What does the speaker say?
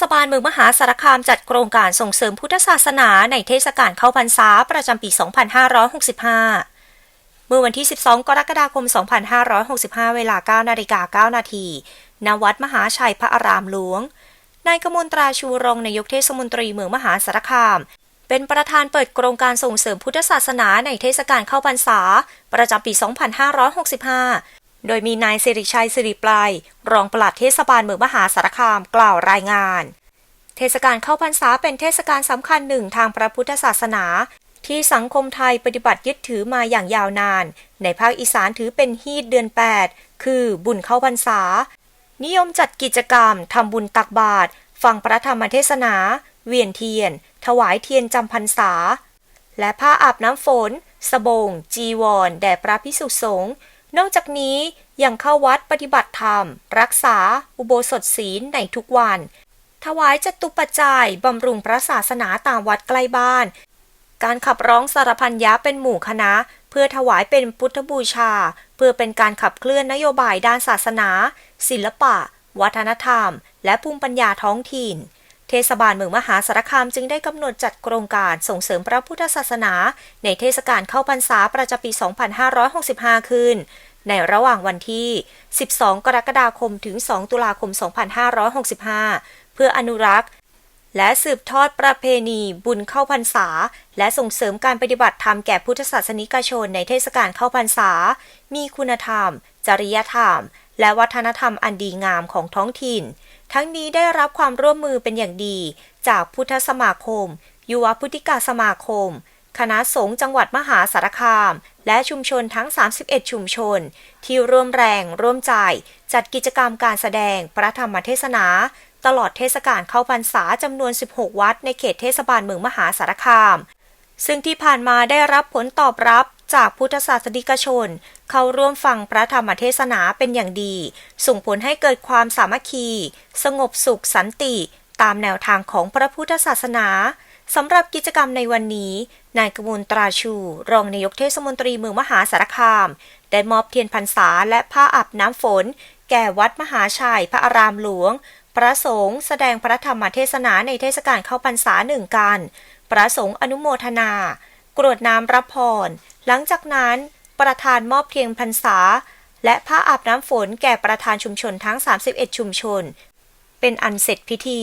ศบาลเมืองมหาสารคามจัดโครงการส่งเสริมพุทธศาสนาในเทศกาลเข้าพรรษาประจำปี 2565 เมื่อวันที่ 12 กรกฎาคม 2565 เวลา 9 นาฬิกา 9 นาที ณ วัดมหาชัยพระอารามหลวง นายกมลตราชูรงนายกเทศมนตรีเมืองมหาสารคาม เป็นประธานเปิดโครงการส่งเสริมพุทธศาสนาในเทศกาลเข้าพรรษา ประจำปี 2565 โดยมีนายสิริชัยสิริปลายรองปลัดเทศบาลเมืองมหาสารคามกล่าวรายงาน เทศกาลเข้าพรรษาเป็นเทศกาลสำคัญหนึ่งทางพระพุทธศาสนา ที่สังคมไทยปฏิบัติยึดถือมาอย่างยาวนาน ในภาคอีสานถือเป็นฮีดเดือน 8 คือบุญเข้าพรรษา นิยมจัดกิจกรรมทำบุญตักบาตรฟังพระธรรมเทศนา เวียนเทียน ถวายเทียนจำพรรษา และผ้าอาบน้ำฝนสบง จีวร แด่พระพิสุสงฆ์ นอกจากนี้ยังเข้าวัดปฏิบัติธรรม รักษา อุโบสถศีลในทุกวัน ถวายจตุปัจจัยบำรุงพระศาสนาตามวัดใกล้บ้าน การขับร้องสารพันยะเป็นหมู่คณะ เพื่อถวายเป็นพุทธบูชา เพื่อเป็นการขับเคลื่อนนโยบายด้านศาสนา ศิลปะ วัฒนธรรม และภูมิปัญญาท้องถิ่น เทศบาลเมืองมหาสารคามจึงได้กำหนดจัดโครงการส่งเสริมพระพุทธศาสนา ในเทศกาลเข้าพรรษาประจำปี 2565 ขึ้น ในระหว่างวันที่ 12 กรกฎาคมถึง 2 ตุลาคม 2565 เพื่ออนุรักษ์และสืบทอดประเพณีบุญเข้าพรรษา และส่งเสริมการปฏิบัติธรรมแก่พุทธศาสนิกชนในเทศกาลเข้าพรรษา มีคุณธรรม จริยธรรม และวัฒนธรรมอันดีงามของท้องถิ่น ทั้งนี้ได้รับความร่วมมือเป็นอย่างดี จากพุทธสมาคม ยุวพุทธิกาสมาคม คณะสงฆ์จังหวัดมหาสารคาม และชุมชนทั้ง 31 ชุมชน ที่ร่วมแรงร่วมใจ จัดกิจกรรมการแสดงพระธรรมเทศนา ตลอดเทศกาลเข้าพรรษาจำนวน 16 วัดในเขตเทศบาลเมืองมหาสารคาม ซึ่งที่ผ่านมาได้รับผลตอบรับ จากพุทธศาสนิกชน เข้าร่วมฟังพระธรรมเทศนาเป็นอย่างดี ส่งผลให้เกิดความสามัคคี สงบสุขสันติ ตามแนวทางของพระพุทธศาสนาสำหรับกิจกรรมในวันนี้ นายกมลตราชู รองนายกเทศมนตรีเมืองมหาสารคาม ได้มอบเทียนพรรษาและผ้าอาบน้ำฝน แก่วัดมหาชัยพระอารามหลวง พระสงฆ์แสดงพระธรรมเทศนาในเทศกาลเข้าพรรษาหนึ่งกัน พระสงฆ์อนุโมทนา กรวดน้ำรับพร หลังจากนั้นประธานมอบเพียงพรรษา และผ้าอาบน้ำฝนแก่ประธานชุมชนทั้ง 31 ชุมชน เป็นอันเสร็จพิธี